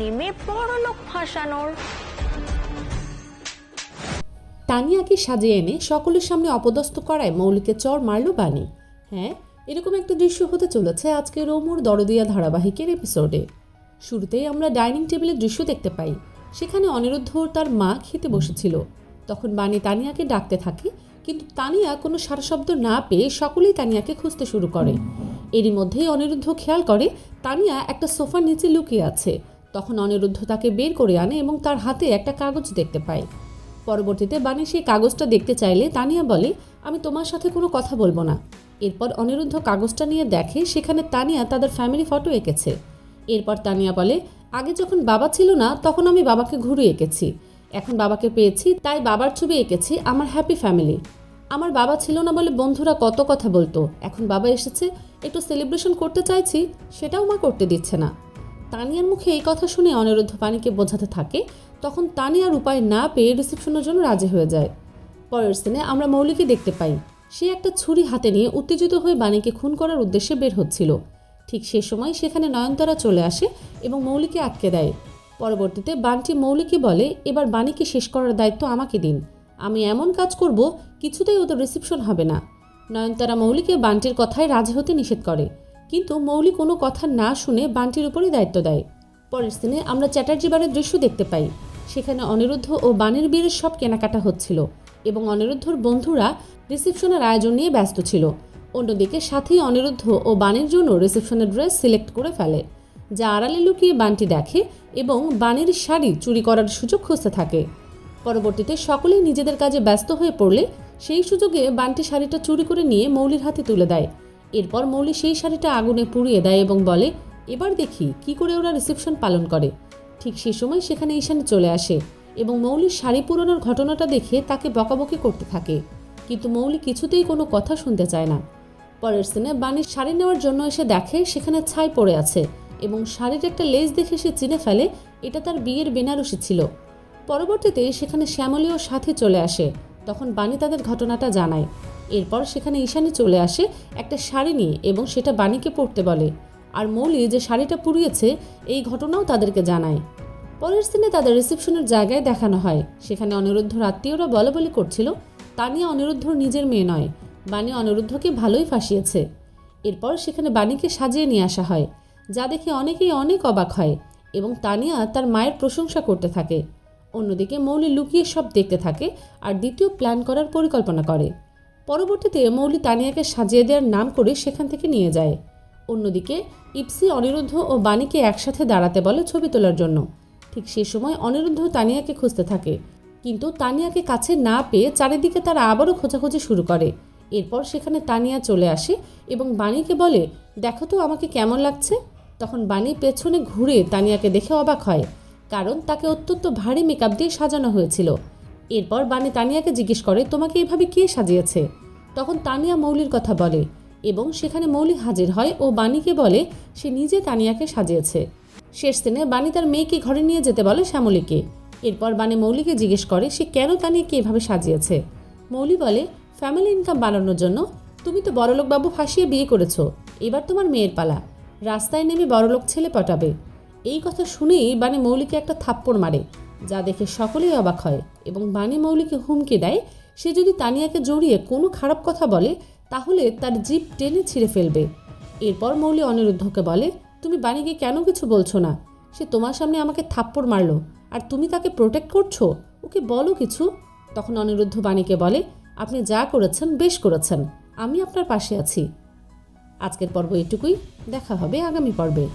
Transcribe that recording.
নেমে পরলোক ফাঁসানোর। তানিয়াকে সাজিয়ে এনে সকলের সামনে অপদস্থ করায় মৌলিকে চর মারল বাণী। হ্যাঁ এরকম একটা দৃশ্য হতে চলেছে আজকে রোমুর দরদিয়া ধারাবাহিকের এপিসোডে শুরুতেই আমরা ডাইনিং টেবিলের দৃশ্য দেখতে পাই। সেখানে অনিরুদ্ধ তার মা খেতে বসেছিল। তখন বাণী তানিয়াকে ডাকতে থাকে, কিন্তু তানিয়া কোনো সারা শব্দ না পেয়ে সকলেই তানিয়াকে খুঁজতে শুরু করে। এরই মধ্যেই অনিরুদ্ধ খেয়াল করে, তানিয়া একটা সোফার নিচে লুকিয়ে আছে। তখন অনিরুদ্ধ তাকে বের করে আনে এবং তার হাতে একটা কাগজ দেখতে পায়। পরবর্তীতে বাণী সেই কাগজটা দেখতে চাইলে তানিয়া বলে, আমি তোমার সাথে কোনো কথা বলব না। এরপর অনিরুদ্ধ কাগজটা নিয়ে দেখে সেখানে তানিয়া তাদের ফ্যামিলি ফটো এঁকেছে। এরপর তানিয়া বলে, আগে যখন বাবা ছিল না, তখন আমি বাবাকে ঘুরে এঁকেছি। এখন বাবাকে পেয়েছি, তাই বাবার ছবি এঁকেছি আমার হ্যাপি ফ্যামিলি আমার বাবা ছিল না বলে বন্ধুরা কত কথা বলতো। এখন বাবা এসেছে, একটু সেলিব্রেশন করতে চাইছি, সেটাও মা করতে দিচ্ছে না। তানিয়ার মুখে এই কথা শুনে অনিরুদ্ধ পানিকে বোঝাতে থাকে, তখন তানিয়ার উপায় না পেয়ে রিসেপশনের জন্য রাজি হয়ে যায়। পরের সিনে আমরা মৌলিকে দেখতে পাই। সে একটা ছুরি হাতে নিয়ে উত্তেজিত হয়ে বাণীকে খুন করার উদ্দেশ্যে বের হচ্ছিল। ঠিক সে সময় সেখানে নয়নতারা চলে আসে এবং মৌলিকে আটকে দেয়। পরবর্তীতে বানটি মৌলিকে বলে, এবার বাণীকে শেষ করার দায়িত্ব আমাকে দিন। আমি এমন কাজ করব, কিছুতেই ওদের রিসেপশন হবে না। নয়নতারা মৌলিকে বান্টির কথায় রাজি হতে নিষেধ করে। কিন্তু মৌলি কোনো কথা না শুনে বান্টির উপরই দায়িত্ব দেয়। পরের সিনে আমরা চ্যাটার্জি বাড়ির দৃশ্য দেখতে পাই। সেখানে অনিরুদ্ধ ও বাণীর বিয়ের সব কেনাকাটা হচ্ছিল এবং অনিরুদ্ধর বন্ধুরা রিসেপশনের আয়োজন নিয়ে ব্যস্ত ছিল। অন্যদিকে সাথেই অনিরুদ্ধ ও বাণীর জন্য রিসেপশনের ড্রেস সিলেক্ট করে ফেলে, যা আড়ালে লুকিয়ে বানটি দেখে এবং বাণীর শাড়ি চুরি করার সুযোগ খুঁজতে থাকে। পরবর্তীতে সকলেই নিজেদের কাজে ব্যস্ত হয়ে পড়লে সেই সুযোগে বানটি শাড়িটা চুরি করে নিয়ে মৌলির হাতে তুলে দেয়। এরপর মৌলি সেই শাড়িটা আগুনে পুড়িয়ে দেয় এবং বলে, এবার দেখি কি করে ওরা রিসেপশন পালন করে। ঠিক সেই সময় সেখানে ঈশানি চলে আসে এবং মৌলির শাড়ি পুরানোর ঘটনাটা দেখে তাকে বকাবকি করতে থাকে। কিন্তু মৌলি কিছুতেই কোনো কথা শুনতে চায় না। পরের সিনে বাণীর শাড়ি নেওয়ার জন্য এসে দেখে সেখানে ছাই পড়ে আছে এবং শাড়ির একটা লেজ দেখে সে চিনে ফেলে এটা তার বিয়ের বেনারসি ছিল। পরবর্তীতে সেখানে শ্যামলী সাথী চলে আসে। তখন বাণী তাদের ঘটনাটা জানায়। এরপর সেখানে ঈশানী চলে আসে একটা শাড়ি নিয়ে এবং সেটা বাণীকে পড়তে বলে। আর মৌলি যে শাড়িটা পুড়িয়েছে, এই ঘটনাও তাদেরকে জানায়। পরের সিনে তাদের রিসেপশনের জায়গায় দেখানো হয়। সেখানে অনিরুদ্ধর আত্মীয়রা বলে বলে করছিল, তানিয়া অনিরুদ্ধর নিজের মেয়ে নয়, বাণী অনিরুদ্ধকে ভালোই ফাঁসিয়েছে। এরপর সেখানে বাণীকে সাজিয়ে নিয়ে আসা হয়, যা দেখে অনেকেই অনেক অবাক হয় এবং তানিয়া তার মায়ের প্রশংসা করতে থাকে। অন্যদিকে মৌলি লুকিয়ে সব দেখতে থাকে আর দ্বিতীয় প্ল্যান করার পরিকল্পনা করে। পরবর্তীতে মৌলি তানিয়াকে সাজিয়ে দেওয়ার নাম করে সেখান থেকে নিয়ে যায়। অন্যদিকে ইপসি অনিরুদ্ধ ও বাণীকে একসাথে দাঁড়াতে বলে ছবি তোলার জন্য। ঠিক সে সময় অনিরুদ্ধ তানিয়াকে খুঁজতে থাকে। কিন্তু তানিয়াকে কাছে না পেয়ে চারিদিকে তারা আবারও খোঁজাখুঁজি শুরু করে। এরপর সেখানে তানিয়া চলে আসে এবং বাণীকে বলে, দেখো তো আমাকে কেমন লাগছে? তখন বাণী পেছনে ঘুরে তানিয়াকে দেখে অবাক হয়, কারণ তাকে অত্যন্ত ভারী মেকআপ দিয়ে সাজানো হয়েছিল। এরপর বাণী তানিয়াকে জিজ্ঞেস করে, তোমাকে এভাবে কে সাজিয়েছে? তখন তানিয়া মৌলির কথা বলে এবং সেখানে মৌলি হাজির হয় ও বাণীকে বলে, সে নিজে তানিয়াকে সাজিয়েছে। শেষ দিনে বাণী তার মেয়েকে ঘরে নিয়ে যেতে বলে শ্যামলীকে। এরপর বাণী মৌলিকে জিজ্ঞেস করে, সে কেন তানিয়াকে এভাবে সাজিয়েছে? মৌলি বলে, ফ্যামিলি ইনকাম বাড়ানোর জন্য। তুমি তো বড়লোক বাবু ফাঁসিয়ে বিয়ে করেছ। এবার তোমার মেয়ের পালা। রাস্তায় নেমে বড়লোক ছেলে পটাবে। এই কথা শুনেই বাণী মৌলিকে একটা থাপ্পড় মারে, যা দেখে সকলেই অবাক হয় এবং বাণী মৌলিকে হুমকি দেয় সে যদি তানিয়াকে জড়িয়ে কোনো খারাপ কথা বলে, তাহলে তার জিপ টেনে ছিঁড়ে ফেলবে। এরপর মৌলি অনিরুদ্ধকে বলে, তুমি বাণীকে কেন কিছু বলছো না? সে তোমার সামনে আমাকে থাপ্পড় মারলো। আর তুমি তাকে প্রোটেক্ট করছ? ওকে বলো কিছু? তখন অনিরুদ্ধ বাণীকে বলে, আপনি যা করেছেন, বেশ করেছেন। আমি আপনার পাশে আছি। আজকের পর্ব এটুকুই। দেখা হবে আগামী পর্বে।